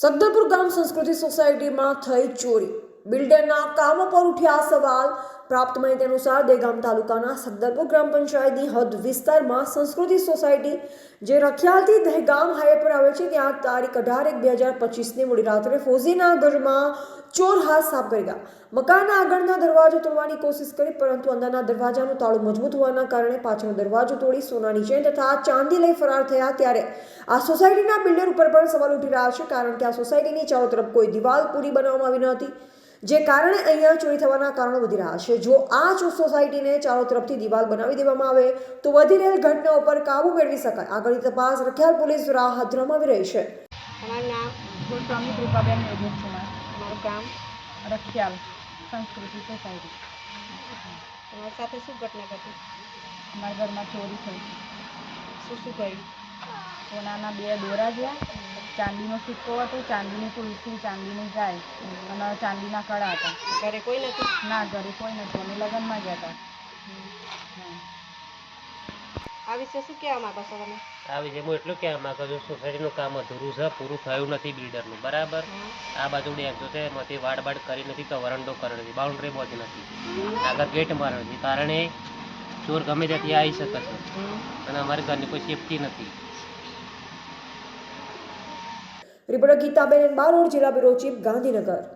સગદરપુર ગામ સંસ્કૃતિ સોસાયટીમાં થઈ ચોરી. બિલ્ડરના કામ પર ઉઠ્યા સવાલ. પ્રાપ્ત માહિતી અનુસાર દેગામ તાલુકાના સગદરપુર ગ્રામ પંચાયતની હદ વિસ્તારમાં સંસ્કૃતિ સોસાયટી, જે રખિયાલથી દહેગામ હાઈવે પર આવે છે, ત્યાં તારીખ અઢાર એક બે હજાર પચીસની મોડી રાત્રે ફોઝીના ઘરમાં ચોર હાથ સાફ કરી ગયા મકાનના આગળના દરવાજો તોડવાની કોશિશ કરી, પરંતુ અંદરના દરવાજાનું તાળું મજબૂત હોવાના કારણે પાછળનો દરવાજો તોડી સોનાની ચેન તથા ચાંદી લઈ ફરાર થયા ત્યારે આ સોસાયટીના બિલ્ડર ઉપર પણ સવાલ ઉઠી રહ્યા છે, કારણ કે આ સોસાયટીની ચારો તરફ કોઈ દિવાલ પૂરી બનાવવામાં આવી ન હતી, જે કારણે અહીંયા ચોરી થવાના કારણો વધી રહ્યા છે. જો આ સોસાયટીને ચારો તરફથી દિવાલ બનાવી દેવામાં આવે, તો વધી રહેલ ઘટના ઉપર કાબુ મેળવી શકાય. આગળની તપાસ રખિયાલ પોલીસ દ્વારા હાથ ધરવામાં આવી રહી છે. અમારું નામ ગોસ્વામી કૃપાબેન યોગેશ કુમાર. તમારું ગામ રખિયાલ સંસ્કૃતિ સોસાયટી. તમારી સાથે શું ઘટના ઘટી? અમારા ઘરમાં ચોરી થઈ. શું શું થયું? સોનાના બે દોરા ગયા. ચાંદીનો સિક્કો હતો ચાંદીની તુલસી ચાંદીની ગાય અને ચાંદીના કડા હતા. ઘરે કોઈ નથી? ના ઘરે કોઈ નથી. અમે લગ્નમાં ગયા હતા. આ વિશે શું કહેવા માંગો છો તમે? આ વિશે હું એટલું કહેવા માંગુ છું સોસાયટીનું કામ અધૂરું છે પૂરું થયું નથી બિલ્ડરનું બરાબર? આ બાજુ ડેન્સો છે એમાંથી વાડ બાડ કરી નથી કે વરંડો કર્યો નથી બાઉન્ડ્રી પહોંચી નથી. આગળ ગેટ માર્યો નથી કારણે ચોર ગમે ત્યાંથી આવી શકે છે. અને અમારી ઘરની કોઈ સેફટી નથી. રિપોર્ટર ગીતાબેન બારોડ જિલ્લા બ્યુરો ચીફ ગાંધીનગર.